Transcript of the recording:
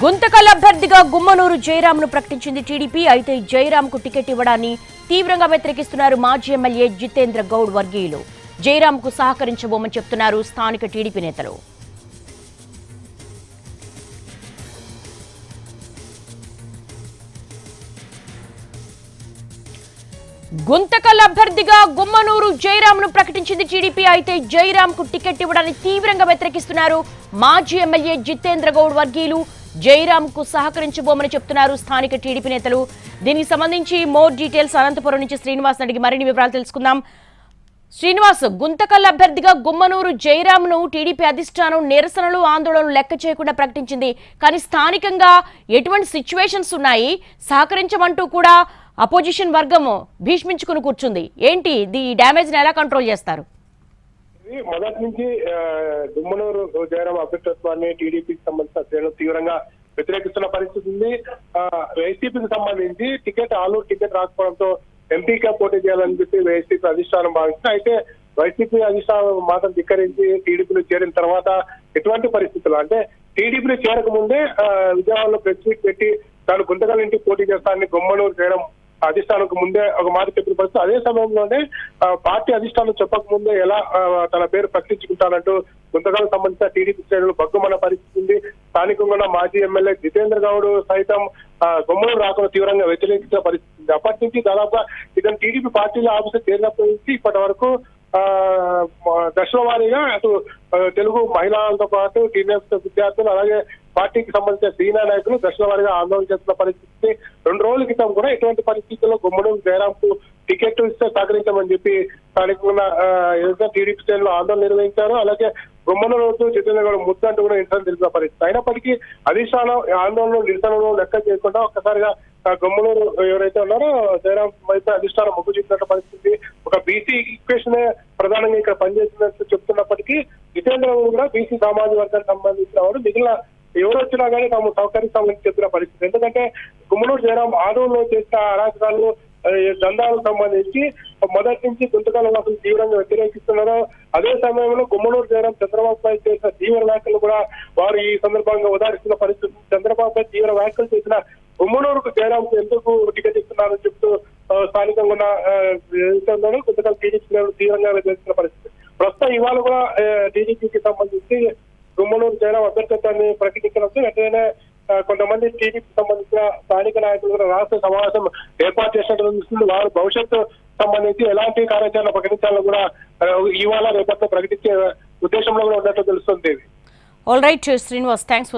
గుంతకల్ అభ్యర్థిగా గుమ్మనూరు జయరాంను ప్రకటించింది టీడీపీ. అయితే జయరాంకు టికెట్ ఇవ్వడాన్ని తీవ్రంగా వ్యతిరేకిస్తున్నారు మాజీ ఎమ్మెల్యే జితేంద్ర గౌడ్ వర్గీయులు. జయరాంకు సహకరించబోమని చెప్తున్నారు స్థానిక టీడీపీ నేతలు. గుంతకల్ అభ్యర్థిగా గుమ్మనూరు జయరాంను ప్రకటించింది టీడీపీ. అయితే జయరాంకు టికెట్ ఇవ్వడాన్ని తీవ్రంగా వ్యతిరేకిస్తున్నారు మాజీ ఎమ్మెల్యే జితేంద్ర గౌడ్ వర్గీయులు. జైరామ్కు సహకరించబోమని చెప్తున్నారు స్థానిక టీడీపీ నేతలు. దీనికి సంబంధించి మోర్ డీటెయిల్స్ అనంతపురం నుంచి శ్రీనివాస్ అడిగి మరిన్ని వివరాలు తెలుసుకుందాం. శ్రీనివాస్ గుంతకల్ అభ్యర్థిగా గుమ్మనూరు జయరాంను టీడీపీ అధిష్టానం నిరసనలు ఆందోళనలు లెక్క చేయకుండా ప్రకటించింది. కానీ స్థానికంగా ఎటువంటి సిచ్యువేషన్స్ ఉన్నాయి? సహకరించమంటూ కూడా అపోజిషన్ వర్గం భీష్మించుకుని కూర్చుంది. ఏంటి? ఈ డ్యామేజ్ని ఎలా కంట్రోల్ చేస్తారు? మొదటి నుంచి దుమ్మనూరు జయరాం అభ్యర్థిత్వాన్ని టీడీపీకి సంబంధించిన శ్రేణులు తీవ్రంగా వ్యతిరేకిస్తున్న పరిస్థితి ఉంది. వైసీపీకి సంబంధించి టికెట్ ఆలూరు టికెట్ రాకపోవడంతో ఎంపీగా పోటీ చేయాలని చెప్పి వైసీపీ అధిష్టానం భావించింది అయితే వైసీపీ అధిష్టానం మాత్రం ధిక్కరించి టీడీపీలో చేరిన తర్వాత ఎటువంటి పరిస్థితులు? అంటే టీడీపీలో చేరక ముందే విజయవాడలో ప్రెస్ మీట్ పెట్టి తాను గుంతకల్ ఇంటికి పోటీ చేస్తానని గుమ్మనూరు చేయడం అధిష్టానంకు ముందే ఒక మాట చెప్పిన పరిస్థితి. అదే సమయంలోనే పార్టీ అధిష్టానం చెప్పక ముందే ఎలా తన పేరు ప్రకటించుకుంటానంటూ గుంతకాలకు సంబంధించిన టీడీపీ శ్రేణులు బగ్గుమన్న పరిస్థితి ఉంది. స్థానికంగా మాజీ ఎమ్మెల్యే జితేంద్ర గౌడ్ సైతం ఆ, రాకుండా తీవ్రంగా వ్యతిరేకించిన పరిస్థితి ఉంది. అప్పటి నుంచి దాదాపుగా ఇతను టీడీపీ పార్టీలో ఆఫీసర్ చేరినప్పటి నుంచి ఇప్పటి వరకు ఆ, దశల వారీగా అటు తెలుగు మహిళలతో పాటు టీనేజ్ విద్యార్థులు అలాగే పార్టీకి సంబంధించిన సీనియర్ నాయకులు దశల వారీగా ఆందోళన చేస్తున్న పరిస్థితి. రెండు రోజుల క్రితం కూడా ఇటువంటి పరిస్థితుల్లో గుమ్మడి జయరాంకు టికెట్ ఇస్తే సహకరించమని చెప్పి స్థానికంగా ఏదైతే టీడీపీ శ్రేణులు ఆందోళన నిర్వహించారు అలాగే బొమ్మల రోజు జితేంద్ర ముద్దు అంటూ కూడా నిరసన తెలిపిన పరిస్థితి. అయినప్పటికీ అధిష్టానం ఆందోళనలు నిరసనలు లెక్క చేయకుండా ఒక్కసారిగా ఆ ఎవరైతే ఉన్నారో జయరాం వైపు అధిష్టానం మొగ్గు చూపినట్టు పరిస్థితి. ఒక బీసీ ఈక్వేషన్ ప్రధానంగా ఇక్కడ పనిచేసినట్టు చెప్తున్నప్పటికీ జితేంద్ర కూడా బీసీ సామాజిక వర్గానికి సంబంధించిన వారు మిగిలిన ఎవరు వచ్చినా కానీ తాము సంబంధించి చెప్పిన పరిస్థితి. ఎందుకంటే గుమ్మలూరు జయరాం ఆందోళనలు చేసిన అరాచకాలు ఆ, దందాలకు సంబంధించి మొదటి నుంచి గుంతకాల వాసులు తీవ్రంగా వ్యతిరేకిస్తున్నారు అదే సమయంలో గుమ్మనూరు జగన్ చంద్రబాబు పై చేసిన తీవ్ర వ్యాఖ్యలు కూడా వారు ఈ సందర్భంగా ఉదాహరిస్తున్న పరిస్థితి. చంద్రబాబు పై తీవ్ర వ్యాఖ్యలు చేసిన గుమ్మనూరుకు జయరాంకు ఎందుకు టికెట్ ఇస్తున్నారని చెప్తూ స్థానికంగా ఉన్న గుంతకాల టీడీపీ తీవ్రంగా వ్యతిరేకిస్తున్న పరిస్థితి. ప్రస్తుతం ఇవాళ కూడా టీడీపీకి సంబంధించి గుమ్మనూరు జయరాం అభ్యర్థత్వాన్ని ప్రకటించడంతో వెంటనే కొంతమంది టీడీపీ సంబంధించిన స్థానిక నాయకులు కూడా రాష్ట్ర సమావేశం ఏర్పాటు చేసినట్టు తెలుస్తుంది. వారు భవిష్యత్తు సంబంధించి ఎలాంటి కార్యాచరణ ప్రకటించాలో కూడా ఇవాళ రేపట్లో ప్రకటించే ఉద్దేశంలో కూడా ఉన్నట్టు తెలుస్తుంది. All right Srinivas thanks